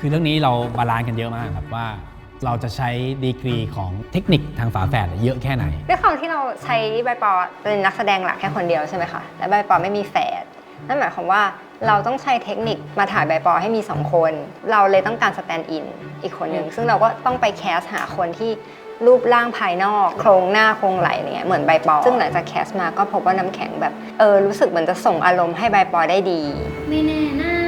คือเรื่องนี้เราบาลานซ์กันเยอะมากครับว่า เราจะใช้ดีกรีของเทคนิคทางฝาแฝดเยอะแค่ไหน ด้วยความที่เราใช้ใบปอเป็นนักแสดงหลักแค่คนเดียวใช่ไหมคะและใบปอไม่มีแฝดนั่นหมายความว่าเราต้องใช้เทคนิคมาถ่ายใบปอให้มี 2 คน เราเลยต้องการสแตนด์อินอีกคนหนึ่งซึ่งเราก็ต้องไปแคสหาคนที่รูปร่างภายนอก โครงหน้าโครงไหล่อะไรเงี้ยเหมือนใบปอ ซึ่งหลังจากแคสมาก็พบว่าน้ำแข็งแบบเออรู้สึกเหมือนจะส่งอารมณ์ให้ใบปอได้ดี ไม่แน่นะ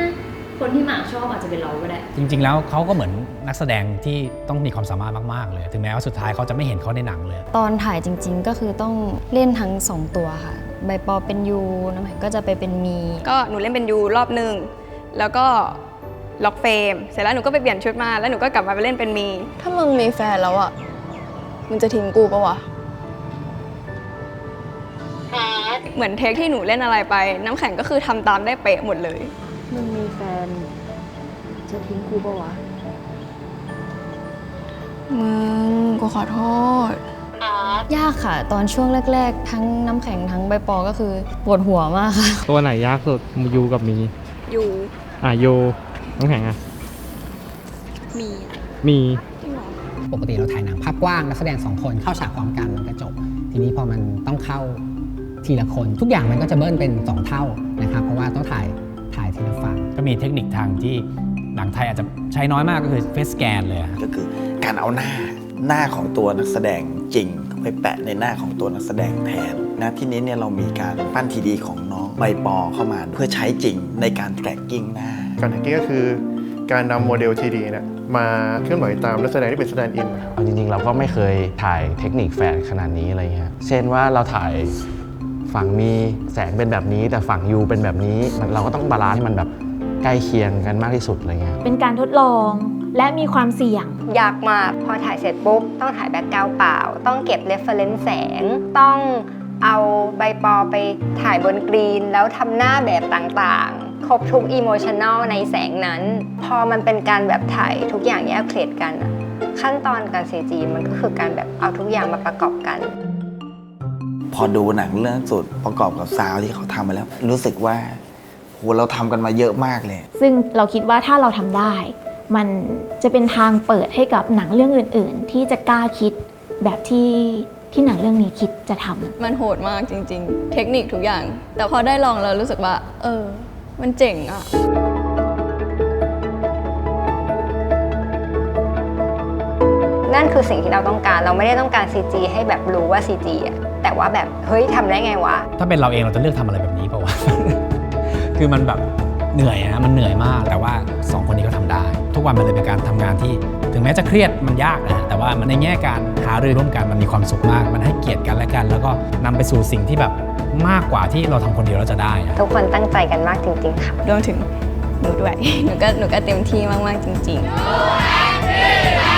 คนที่หมากชอบอาจจะเป็นเราก็ได้ จริง ๆ แล้วเขาก็เหมือนนักแสดงที่ต้องมีความสามารถมาก ๆ เลย ถึงแม้ว่าสุดท้ายเขาจะไม่เห็นเขาในหนังเลย ตอนถ่ายจริง ๆ ก็คือต้องเล่นทั้งสองตัวค่ะ ใบปอเป็นยูน้ำแข็งก็จะไปเป็นมี ก็หนูเล่นเป็นยูรอบหนึ่งแล้วก็ล็อกเฟรมเสร็จแล้วหนูก็ไปเปลี่ยนชุดมา แล้วหนูก็กลับมาไปเล่นเป็นมี ถ้ามึงมีแฟนแล้วอะมึงจะทิ้งกูปะวะเหมือนเทคที่หนูเล่นอะไรไป น้ำแข็งก็คือทำตามได้เป๊ะหมดเลย มึงมีแฟน จะทิ้งกูปะวะ มึงกูขอโทษ ยากค่ะ ตอนช่วงแรก ๆ ทั้งน้ำแข็งทั้งใบปอก็คือปวดหัวมากค่ะ ตัวไหนยากสุดยูกับมียูอะยูน้ำแข็งอะ มีมีปกติเราถ่ายหนังภาพกว้างนักแสดงสองคนเข้าฉากพร้อมกันมันก็จบ ทีนี้พอมันต้องเข้าทีละคน ทุกอย่างมันก็จะเบิ้ลเป็น 2 เท่านะครับ เพราะว่าต้องถ่ายถ่ายทีละฝั่ง ก็มีเทคนิคทางที่หนังไทยอาจจะใช้น้อยมากก็คือเฟสแกนเลยอะก็คือการเอาหน้าหน้าของตัวนักแสดงจริงไปแปะในหน้าของตัวนักแสดงแทนนะที่นี้เนี่ยเรามีการปั้นทีดีของน้องใบปอเข้ามาเพื่อใช้จริงในการแทร็กกิ้งหน้า การแท็กกิ้งก็คือการนำโมเดล 3D เนี่ยมาเคลื่อนไหวตามนักแสดงที่เป็นแสดงอินเอาจริงๆ เราก็ไม่เคยถ่ายเทคนิคแฝดขนาดนี้อะไรเงี้ยเช่นว่าเราถ่ายฝั่งมีแสงเป็นแบบนี้ แต่ฝั่งยูเป็นแบบนี้มันเราก็ต้องบาลานซ์ให้มันแบบ ใกล้เคียงกันมากที่สุดอะไรเงี้ยเป็นการทดลองและมีความเสี่ยง ยากมากพอถ่ายเสร็จปุ๊บ ต้องถ่ายแบ็กกราวด์เปล่า ต้องเก็บเรฟเฟรนซ์แสง ต้องเอาใบปอไปถ่ายบนกรีน แล้วทำหน้าแบบต่างๆ ครบทุกอิโมชัน a ลในแสงนั้น พอมันเป็นการแบบถ่ายทุกอย่างแยกเคลดกันอะขั้นตอนการ CG มันก็คือการแบบเอาทุกอย่างมาประกอบกัน พอดูหนังเรื่องสุดประกอบกับซาวด์ที่เขาทำมาแล้ว รู้สึกว่าโหเราทำกันมาเยอะมากเลย ซึ่งเราคิดว่าถ้าเราทำได้ มันจะเป็นทางเปิดให้กับหนังเรื่องอื่น ๆ ที่จะกล้าคิดแบบที่ที่หนังเรื่องนี้คิดจะทำมันโหดมากจริง ๆ เทคนิคทุกอย่าง แต่พอได้ลองแล้วรู้สึกว่า เออ มันเจ๋งอะนั่นคือสิ่งที่เราต้องการ เราไม่ได้ต้องการ CG ให้แบบรู้ว่า CG อะแต่ว่าแบบ เฮ้ยทำได้ไงวะ ถ้าเป็นเราเองเราจะเลือกทำอะไรแบบนี้เปล่าวะ คือมันแบบเหนื่อยนะมันเหนื่อยมาก แต่ว่าสองคนนี้ก็ทำได้ ทุกวันมันเลยเป็นการทำงานที่ ถึงแม้จะเครียดมันยากนะแต่ว่ามันในแง่การหารือร่วมกันมันมีความสุขมาก มันให้เกียรติกันและกัน แล้วก็นำไปสู่สิ่งที่แบบมากกว่าที่เราทำคนเดียวเราจะได้อะทุกคนตั้งใจกันมากจริงๆค่ะรวมถึงหนูด้วยหนูก็หนูก็เต็มที่มากๆจริง ๆ